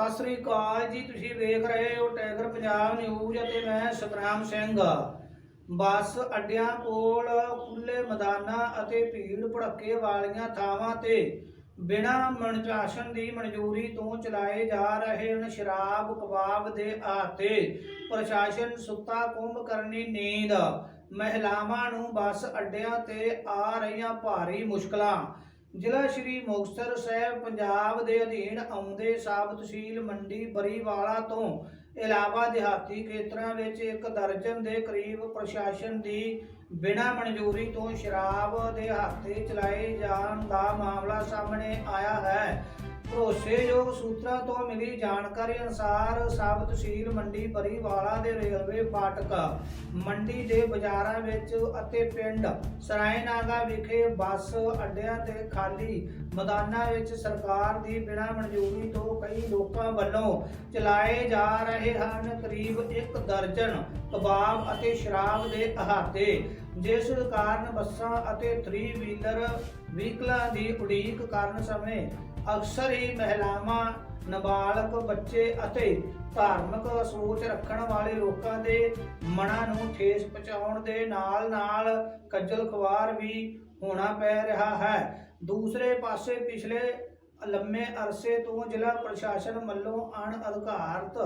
ਸਤਿ ਸ੍ਰੀ ਅਕਾਲ ਜੀ, ਤੁਸੀਂ ਵੇਖ ਰਹੇ ਹੋ ਟੈਗਰ ਪੰਜਾਬ ਨਿਊਜ਼ ਅਤੇ ਮੈਂ ਸਤਨਾਮ ਸਿੰਘ। ਬੱਸ ਅੱਡਿਆਂ ਕੋਲ ਖੁੱਲੇ ਮੈਦਾਨਾਂ ਅਤੇ ਭੀੜ ਭੜੱਕੇ ਵਾਲੀਆਂ ਥਾਵਾਂ ਤੇ ਬਿਨਾਂ ਮਨਚਾਸ਼ਨ ਦੀ ਮਨਜ਼ੂਰੀ ਤੋਂ ਚਲਾਏ ਜਾ ਰਹੇ ਹਨ ਸ਼ਰਾਬ, ਕਬਾਬ ਦੇ ਆਤੇ ਪ੍ਰਸ਼ਾਸਨ ਸੁੱਤਾ ਕੁੰਭ ਕਰਨੀ ਨੀਂਦ। ਮਹਿਲਾਵਾਂ ਨੂੰ ਬੱਸ ਅੱਡਿਆਂ ਤੇ ਆ ਰਹੀਆਂ ਭਾਰੀ ਮੁਸ਼ਕਲਾਂ। ਜ਼ਿਲ੍ਹਾ ਸ਼੍ਰੀ ਮੁਕਤਸਰ ਸਾਹਿਬ, ਪੰਜਾਬ ਦੇ ਅਧੀਨ ਆਉਂਦੇ ਸਾਬ ਤਹਿਸੀਲ ਮੰਡੀ ਬਰੀਵਾਲਾ ਤੋਂ ਇਲਾਵਾ ਦਿਹਾਤੀ ਖੇਤਰਾਂ ਵਿੱਚ ਇੱਕ ਦਰਜਨ ਦੇ ਕਰੀਬ ਪ੍ਰਸ਼ਾਸਨ ਦੀ ਬਿਨਾਂ ਮਨਜ਼ੂਰੀ ਤੋਂ ਸ਼ਰਾਬ ਦੇ ਹੱਥੇ ਚਲਾਏ ਜਾਣ ਦਾ ਮਾਮਲਾ ਸਾਹਮਣੇ ਆਇਆ ਹੈ। ਭਰੋਸੇਯੋਗ ਸੂਤਰਾਂ ਤੋਂ ਮਿਲੀ ਜਾਣਕਾਰੀ ਅਨੁਸਾਰ ਸਾਬ ਤਹਿਸੀਲ ਮੰਡੀ ਬਰੀਵਾਲਾ ਦੇ ਰੇਲਵੇ ਫਾਟਕ, ਮੰਡੀ ਦੇ ਬਾਜ਼ਾਰਾਂ ਵਿੱਚ ਅਤੇ ਪਿੰਡ ਸਰਾਇਨਾਗਾ ਵਿਖੇ ਬੱਸ ਅੱਡਿਆਂ ਤੇ ਖਾਲੀ ਮੈਦਾਨਾਂ ਵਿੱਚ ਸਰਕਾਰ ਦੀ ਬਿਨਾਂ ਮਨਜ਼ੂਰੀ ਤੋਂ ਕਈ ਲੋਕਾਂ ਵੱਲੋਂ ਚਲਾਏ ਜਾ ਰਹੇ ਹਨ ਕਰੀਬ ਇੱਕ ਦਰਜਨ ਕਬਾਬ ਅਤੇ ਸ਼ਰਾਬ ਦੇ ਅਹਾਤੇ, ਜਿਸ ਕਾਰਨ ਬੱਸਾਂ ਅਤੇ 3 ਵੀਲਰ ਵਹੀਕਲਾਂ ਦੀ ਉਡੀਕ ਕਰਨ ਸਮੇਂ ਅਕਸਰ ਹੀ ਮਹਿਲਾਵਾਂ, ਨਾਬਾਲਗ ਬੱਚੇ ਅਤੇ ਧਾਰਮਿਕ ਸੋਚ ਰੱਖਣ ਵਾਲੇ ਲੋਕਾਂ ਦੇ ਮਨਾਂ ਨੂੰ ਠੇਸ ਪਹੁੰਚਾਉਣ ਦੇ ਨਾਲ-ਨਾਲ ਖੱਜਲ ਖਵਾਰ ਵੀ ਹੋਣਾ ਪੈ ਰਿਹਾ ਹੈ। ਦੂਸਰੇ ਪਾਸੇ ਪਿਛਲੇ ਲੰਮੇ ਅਰਸੇ ਤੋਂ ਜ਼ਿਲ੍ਹਾ ਪ੍ਰਸ਼ਾਸਨ ਵੱਲੋਂ ਅਣ ਅਧਿਕਾਰਤ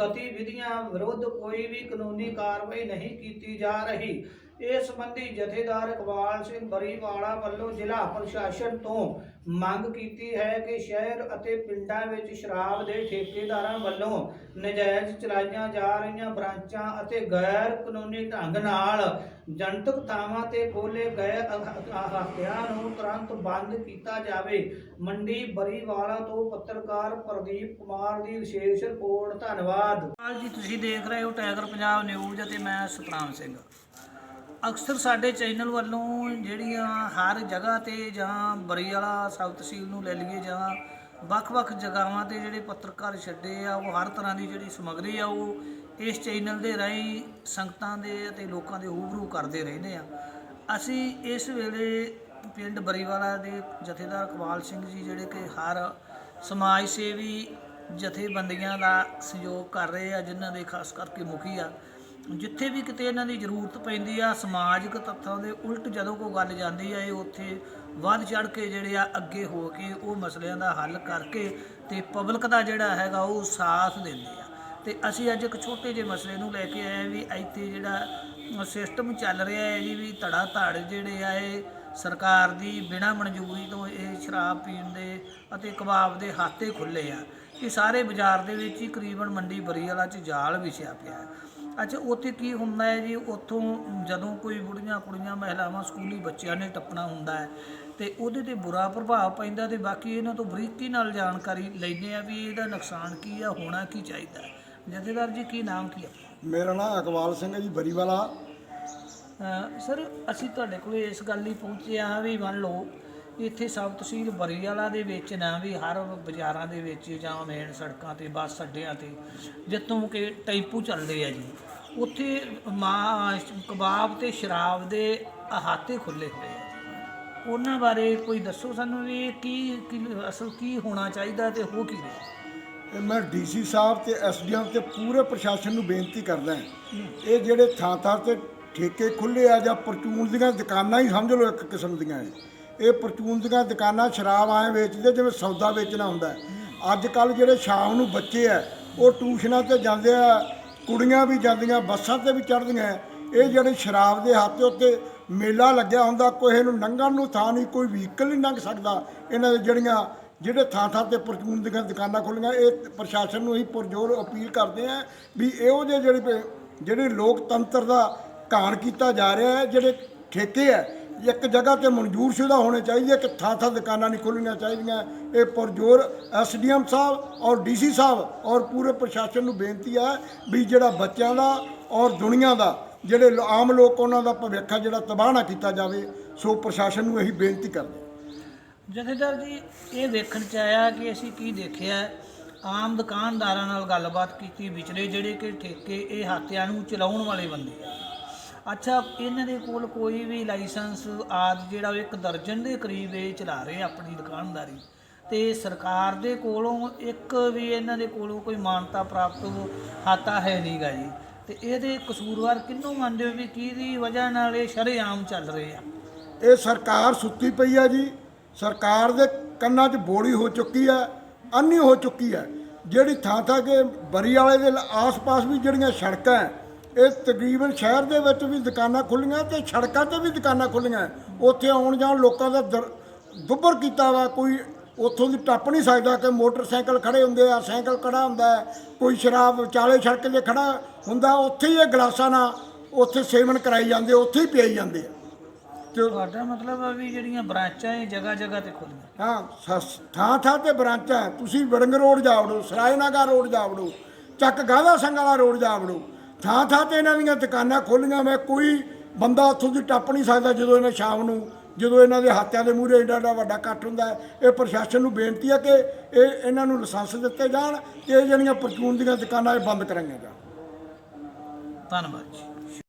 ਗਤੀਵਿਧੀਆਂ ਵਿਰੁੱਧ ਕੋਈ ਵੀ ਕਾਨੂੰਨੀ ਕਾਰਵਾਈ ਨਹੀਂ ਕੀਤੀ ਜਾ ਰਹੀ। ਇਸ ਸੰਬੰਧੀ ਜਥੇਦਾਰ ਇਕਬਾਲ ਸਿੰਘ ਬਰੀਵਾਲਾ ਵੱਲੋਂ ਜ਼ਿਲ੍ਹਾ ਪ੍ਰਸ਼ਾਸਨ ਤੋਂ ਮੰਗ ਕੀਤੀ ਹੈ ਕਿ ਸ਼ਹਿਰ ਅਤੇ ਪਿੰਡਾਂ ਵਿੱਚ ਸ਼ਰਾਬ ਦੇ ਠੇਕੇਦਾਰਾਂ ਵੱਲੋਂ ਨਜਾਇਜ਼ ਚਲਾਈਆਂ ਜਾ ਰਹੀਆਂ ਬ੍ਰਾਂਚਾਂ ਅਤੇ ਗੈਰ ਕਾਨੂੰਨੀ ਢੰਗ ਨਾਲ ਜਨਤਕ ਥਾਵਾਂ ਤੇ ਖੋਲੇ ਗਏ ਅਹਾਤਿਆਂ ਨੂੰ ਤੁਰੰਤ ਬੰਦ ਕੀਤਾ ਜਾਵੇ। ਮੰਡੀ ਬਰੀਵਾਲਾ ਤੋਂ ਪੱਤਰਕਾਰ ਪ੍ਰਦੀਪ ਕੁਮਾਰ ਦੀ ਵਿਸ਼ੇਸ਼ ਰਿਪੋਰਟ। ਧੰਨਵਾਦ। ਜੀ, ਤੁਸੀਂ ਦੇਖ ਰਹੇ ਹੋ ਟਾਈਗਰ ਪੰਜਾਬ ਨਿਊਜ਼ ਅਤੇ ਮੈਂ ਸੁਖਨਾਮ ਸਿੰਘ। ਅਕਸਰ ਸਾਡੇ ਚੈਨਲ ਵੱਲੋਂ ਜਿਹੜੀਆਂ ਹਰ ਜਗ੍ਹਾ ਤੇ ਜਾਂ ਬਰੀ ਵਾਲਾ ਸਬ ਤਹਿਸੀਲ ਨੂੰ ਲੈ ਲਈਏ ਜਾਂ ਵੱਖ-ਵੱਖ ਜਗ੍ਹਾਵਾਂ ਤੇ ਜਿਹੜੇ ਪੱਤਰਕਾਰ ਛੱਡੇ ਆ, ਉਹ ਹਰ ਤਰ੍ਹਾਂ ਦੀ ਜਿਹੜੀ ਸਮੱਗਰੀ ਆ, ਉਹ ਇਸ ਚੈਨਲ ਦੇ ਰਾਹੀਂ ਸੰਗਤਾਂ ਦੇ ਅਤੇ ਲੋਕਾਂ ਦੇ ਰੂਬਰੂ ਕਰਦੇ ਰਹਿੰਦੇ ਆ। ਅਸੀਂ ਇਸ ਵੇਲੇ ਪਿੰਡ ਬਰੀਵਾਲਾ ਦੇ ਜਥੇਦਾਰ ਕਵਾਲ ਸਿੰਘ ਜੀ ਜਿਹੜੇ ਕਿ ਹਰ ਸਮਾਜ ਸੇਵੀ ਜਥੇਬੰਦੀਆਂ ਦਾ ਸਹਿਯੋਗ ਕਰ ਰਹੇ ਆ, ਜਿਨ੍ਹਾਂ ਦੇ ਖਾਸ ਕਰਕੇ ਮੁਖੀ ਆ ਜਿੱਥੇ ਵੀ ਕਿਤੇ ਇਹਨਾਂ ਦੀ ਜ਼ਰੂਰਤ ਪੈਂਦੀ ਆ, ਸਮਾਜਿਕ ਤੱਥਾਂ ਦੇ ਉਲਟ ਜਦੋਂ ਕੋਈ ਗੱਲ ਜਾਂਦੀ ਆ, ਇਹ ਉੱਥੇ ਵੱਧ ਚੜ ਕੇ ਜਿਹੜੇ ਆ ਅੱਗੇ ਹੋ ਕੇ ਉਹ ਮਸਲਿਆਂ ਦਾ ਹੱਲ ਕਰਕੇ ਤੇ ਪਬਲਿਕ ਦਾ ਜਿਹੜਾ ਹੈਗਾ ਉਹ ਸਾਥ ਦਿੰਦੇ ਆ। ਤੇ ਅਸੀਂ ਅੱਜ ਇੱਕ ਛੋਟੇ ਜਿਹੇ ਮਸਲੇ ਨੂੰ ਲੈ ਕੇ ਆਏ ਵੀ ਇੱਥੇ ਜਿਹੜਾ ਸਿਸਟਮ ਚੱਲ ਰਿਹਾ ਹੈ ਜੀ ਵੀ ਧੜਾ ਧੜ ਜਿਹੜੇ ਆ ਇਹ ਸਰਕਾਰ ਦੀ ਬਿਨਾਂ ਮਨਜ਼ੂਰੀ ਤੋਂ ਇਹ ਸ਼ਰਾਬ ਪੀਣ ਦੇ ਅਤੇ ਕਬਾਬ ਦੇ ਹਾਤੇ ਖੁੱਲੇ ਆ। ਇਹ ਸਾਰੇ ਬਾਜ਼ਾਰ ਦੇ ਵਿੱਚ ਹੀ ਕਰੀਬਨ ਮੰਡੀ ਬਰੀ ਵਾਲਾ ਚ ਜਾਲ ਵਿਛਿਆ ਪਿਆ। ਅੱਛਾ ਉੱਥੇ ਕੀ ਹੁੰਦਾ ਹੈ ਜੀ? ਉੱਥੋਂ ਜਦੋਂ ਕੋਈ ਬੁੜੀਆਂ ਕੁੜੀਆਂ ਮਹਿਲਾਵਾਂ ਸਕੂਲੀ ਬੱਚਿਆਂ ਨੇ ਟੱਪਣਾ ਹੁੰਦਾ ਹੈ ਤੇ ਉਹਦੇ ਤੇ ਬੁਰਾ ਪ੍ਰਭਾਵ ਪੈਂਦਾ ਤੇ ਬਾਕੀ ਇਹਨਾਂ ਤੋਂ ਬਰੀਕੀ ਨਾਲ ਜਾਣਕਾਰੀ ਲੈਂਦੇ ਆ ਵੀ ਇਹਦਾ ਨੁਕਸਾਨ ਕੀ ਆ ਹੋਣਾ ਕੀ ਚਾਹੀਦਾ। ਜਥੇਦਾਰ ਜੀ ਕੀ ਨਾਮ ਕੀ ਆਪਣਾ? ਮੇਰਾ ਨਾਮ ਇਕਬਾਲ ਸਿੰਘ ਹੈ ਜੀ ਬਰੀਵਾਲਾ। ਸਰ ਅਸੀਂ ਤੁਹਾਡੇ ਕੋਲ ਇਸ ਗੱਲ ਲਈ ਪਹੁੰਚੇ ਆ ਵੀ ਮੰਨ ਲਓ ਇੱਥੇ ਸਬ ਤਹਿਸੀਲ ਬਰੀਵਾਲਾ ਦੇ ਵਿੱਚ ਨਾ ਵੀ ਹਰ ਬਾਜ਼ਾਰਾਂ ਦੇ ਵਿੱਚ ਜਾਂ ਮੇਨ ਸੜਕਾਂ ਤੇ, ਬੱਸ ਅੱਡਿਆਂ ਤੇ, ਜਿੱਥੋਂ ਕਿ ਟੈਂਪੂ ਚੱਲਦੇ ਆ ਜੀ। ਉੱਥੇ ਮਾ ਕਬਾਬ ਤੇ ਸ਼ਰਾਬ ਦੇ ਅਹਾਤੇ ਖੁੱਲੇ ਹੋਏ ਆ ਉਹਨਾਂ ਬਾਰੇ ਕੋਈ ਦੱਸੋ ਸਾਨੂੰ ਵੀ ਇਹ ਕੀ ਕੀ ਅਸਲ ਕੀ ਹੋਣਾ ਚਾਹੀਦਾ ਤੇ ਹੋ ਕੀ ਰਿਹਾ? ਇਹ ਮੈਂ ਡੀਸੀ ਸਾਹਿਬ ਤੇ ਐਸਡੀਐਮ ਤੇ ਪੂਰੇ ਪ੍ਰਸ਼ਾਸਨ ਨੂੰ ਬੇਨਤੀ ਕਰਦਾ ਹਾਂ। ਇਹ ਜਿਹੜੇ ਥਾਂ ਥਾਂ ਤੇ ਠੇਕੇ ਖੁੱਲੇ ਆ ਜਾਂ ਪਰਚੂਨ ਦੀਆਂ ਦੁਕਾਨਾਂ ਹੀ ਸਮਝ ਲਓ ਇੱਕ ਕਿਸਮ ਦੀਆਂ ਹੈ ਇਹ ਪਰਚੂਨ ਦੀਆਂ ਦੁਕਾਨਾਂ ਸ਼ਰਾਬ ਆਏ ਵੇਚਦੇ ਜਿਵੇਂ ਸੌਦਾ ਵੇਚਣਾ ਹੁੰਦਾ ਅੱਜ ਕੱਲ ਜਿਹੜੇ ਸ਼ਾਮ ਨੂੰ ਬੱਚੇ ਆ ਉਹ ਟਿਊਸ਼ਨਾਂ ਤੇ ਜਾਂਦੇ ਆ, ਕੁੜੀਆਂ ਵੀ ਜਾਂਦੀਆਂ, ਬੱਸਾਂ ਤੇ ਵੀ ਚੜ੍ਹਦੀਆਂ ਇਹ ਜਿਹੜੇ ਸ਼ਰਾਬ ਦੇ ਹੱਥ ਉੱਤੇ ਮੇਲਾ ਲੱਗਿਆ ਹੁੰਦਾ, ਕੋਈ ਨੂੰ ਲੰਘਣ ਨੂੰ ਥਾਂ ਨਹੀਂ, ਕੋਈ ਵਹੀਕਲ ਨਹੀਂ ਲੰਘ ਸਕਦਾ। ਇਹਨਾਂ ਦੇ ਜਿਹੜੀਆਂ, ਜਿਹੜੇ ਥਾਂ ਥਾਂ ਤੇ ਪਰਚੂਨ ਦੀਆਂ ਦੁਕਾਨਾਂ ਖੁੱਲੀਆਂ ਇਹ ਪ੍ਰਸ਼ਾਸਨ ਨੂੰ ਹੀ ਪੁਰਜੋਰ ਅਪੀਲ ਕਰਦੇ ਆ ਵੀ ਇਹੋ ਜਿਹੇ ਜਿਹੜੇ ਪ- ਜਿਹੜੇ ਲੋਕਤੰਤਰ ਦਾ ਘਾਣ ਕੀਤਾ ਜਾ ਰਿਹਾ ਹੈ, ਜਿਹੜੇ ਠੇਕੇ ਹੈ ਇੱਕ ਜਗ੍ਹਾ ਤੇ ਮਨਜ਼ੂਰ ਮਨਜ਼ੂਰਸ਼ੁਦਾ ਹੋਣੇ ਚਾਹੀਦੇ ਕਿ ਥਾਂ ਥਾਂ ਦੁਕਾਨਾਂ ਨਹੀਂ ਖੁੱਲ੍ਹਣੀਆਂ ਚਾਹੀਦੀਆਂ। ਇਹ ਪੁਰਜੋਰ ਐਸਡੀਐਮ ਸਾਹਿਬ ਔਰ ਡੀਸੀ ਸਾਹਿਬ ਔਰ ਪੂਰੇ ਪ੍ਰਸ਼ਾਸਨ ਨੂੰ ਬੇਨਤੀ ਹੈ ਵੀ ਜਿਹੜਾ ਬੱਚਿਆਂ ਦਾ ਔਰ ਦੁਨੀਆ ਦਾ, ਜਿਹੜੇ ਆਮ ਲੋਕ ਉਹਨਾਂ ਦਾ ਭਵਿੱਖ ਜਿਹੜਾ ਤਬਾਹ ਨਾ ਕੀਤਾ ਜਾਵੇ, ਸੋ ਪ੍ਰਸ਼ਾਸਨ ਨੂੰ ਇਹੀ ਬੇਨਤੀ ਕਰਦੇ ਜਥੇਦਾਰ ਜੀ, ਇਹ ਵੇਖਣ ਚ ਆਇਆ ਕਿ ਅਸੀਂ ਕੀ ਦੇਖਿਆ? ਆਮ ਦੁਕਾਨਦਾਰਾਂ ਨਾਲ ਗੱਲਬਾਤ ਕੀਤੀ ਵਿਚਲੇ ਜਿਹੜੇ ਕਿ ਠੇਕੇ ਇਹ ਹਾਤਿਆਂ ਨੂੰ ਚਲਾਉਣ ਵਾਲੇ ਬੰਦੇ ਆ। ਅੱਛਾ, ਇਹਨਾਂ ਦੇ ਕੋਲ ਕੋਈ ਵੀ ਲਾਇਸੈਂਸ ਆਦ ਜਿਹੜਾ ਉਹ ਇੱਕ ਦਰਜਨ ਦੇ ਕਰੀਬ ਇਹ ਚਲਾ ਰਹੇ ਆਪਣੀ ਦੁਕਾਨਦਾਰੀ। ਤੇ ਸਰਕਾਰ ਦੇ ਕੋਲੋਂ ਇੱਕ ਵੀ ਇਹਨਾਂ ਦੇ ਕੋਲੋਂ ਕੋਈ ਮਾਨਤਾ ਪ੍ਰਾਪਤ ਹਾਤਾ ਹੈ ਨਹੀਂਗਾ ਜੀ। ਤੇ ਇਹਦੇ ਕਸੂਰਵਾਰ ਕਿਹਨੂੰ ਮੰਨਦੇ ਹੋ ਵੀ ਕਿਹਦੀ ਵਜ੍ਹਾ ਨਾਲ ਇਹ ਸ਼ਰੇਆਮ ਚੱਲ ਰਹੇ ਆ? ਇਹ ਸਰਕਾਰ ਸੁੱਤੀ ਪਈ ਆ ਜੀ। ਸਰਕਾਰ ਦੇ ਕੰਨਾਂ 'ਚ ਬੋੜੀ ਹੋ ਚੁੱਕੀ ਹੈ ਅੰਨੀ ਹੋ ਚੁੱਕੀ ਹੈ ਜਿਹੜੀ ਥਾਂ ਥਾਂ ਕੇ ਬਰੀ ਵਾਲੇ ਦੇ ਆਸ-ਪਾਸ ਵੀ ਜਿਹੜੀਆਂ ਸੜਕਾਂ ਇਹ ਤਕਰੀਬਨ ਸ਼ਹਿਰ ਦੇ ਵਿੱਚ ਵੀ ਦੁਕਾਨਾਂ ਖੁੱਲੀਆਂ ਤੇ ਸੜਕਾਂ ਤੇ ਵੀ ਦੁਕਾਨਾਂ ਖੁੱਲੀਆਂ। ਉੱਥੇ ਆਉਣ ਜਾਣ ਲੋਕਾਂ ਦਾ ਦੁੱਬਰ ਕੀਤਾ ਵਾ। ਕੋਈ ਉੱਥੋਂ ਦੀ ਟੱਪ ਨਹੀਂ ਸਕਦਾ ਕਿ ਮੋਟਰਸਾਈਕਲ ਖੜੇ ਹੁੰਦੇ ਆ ਸਾਈਕਲ ਖੜਾ ਹੁੰਦਾ ਕੋਈ ਸ਼ਰਾਬ ਵਿਚਾਲੇ ਸੜਕ 'ਤੇ ਖੜਾ ਹੁੰਦਾ ਉੱਥੇ ਹੀ ਇਹ ਗਲਾਸਾਂ ਨਾਲ ਉੱਥੇ ਸੇਵਨ ਕਰਾਈ ਜਾਂਦੇ ਉੱਥੇ ਹੀ ਪਿਆਈ ਜਾਂਦੇ ਆ। ਤੇ ਤੁਹਾਡਾ ਮਤਲਬ ਆ ਵੀ ਜਿਹੜੀਆਂ ਬ੍ਰਾਂਚਾਂ ਇਹ ਜਗ੍ਹਾ ਜਗ੍ਹਾ ਤੇ ਖੁੱਲੀਆਂ ਹਾਂ ਥਾਂ ਥਾਂ ਤੇ ਬ੍ਰਾਂਚਾਂ। ਤੁਸੀਂ ਵੜੰਗ ਰੋਡ ਜਾ ਵੜੋ ਸਰਾਇਨਾਗਾ ਰੋਡ ਜਾ ਵੜੋ ਚੱਕ ਗਾਦਾ ਵਾਲਾ ਰੋਡ ਜਾ ਵੜੋ। ਥਾਂ ਥਾਂ ਤੇ ਇਹਨਾਂ ਦੀਆਂ ਦੁਕਾਨਾਂ ਖੋਲੀਆਂ। ਮੈਂ ਕੋਈ ਬੰਦਾ ਉੱਥੋਂ ਦੀ ਟੱਪ ਨਹੀਂ ਸਕਦਾ ਜਦੋਂ ਇਹਨਾਂ ਸ਼ਾਮ ਨੂੰ, ਜਦੋਂ ਇਹਨਾਂ ਦੇ ਹੱਥਾਂ ਦੇ ਮੂਹਰੇ ਏਡਾ ਏਡਾ ਵੱਡਾ ਇਕੱਠ ਹੁੰਦਾ ਇਹ ਪ੍ਰਸ਼ਾਸਨ ਨੂੰ ਬੇਨਤੀ ਹੈ ਕਿ ਇਹ ਇਹਨਾਂ ਨੂੰ ਲਾਇਸੈਂਸ ਦਿੱਤੇ ਜਾਣ ਤੇ ਇਹ ਜਿਹੜੀਆਂ ਪਰਚੂਨ ਦੀਆਂ ਦੁਕਾਨਾਂ ਇਹ ਬੰਦ ਕਰਾਈਆਂ ਜਾਣ। ਧੰਨਵਾਦ ਜੀ।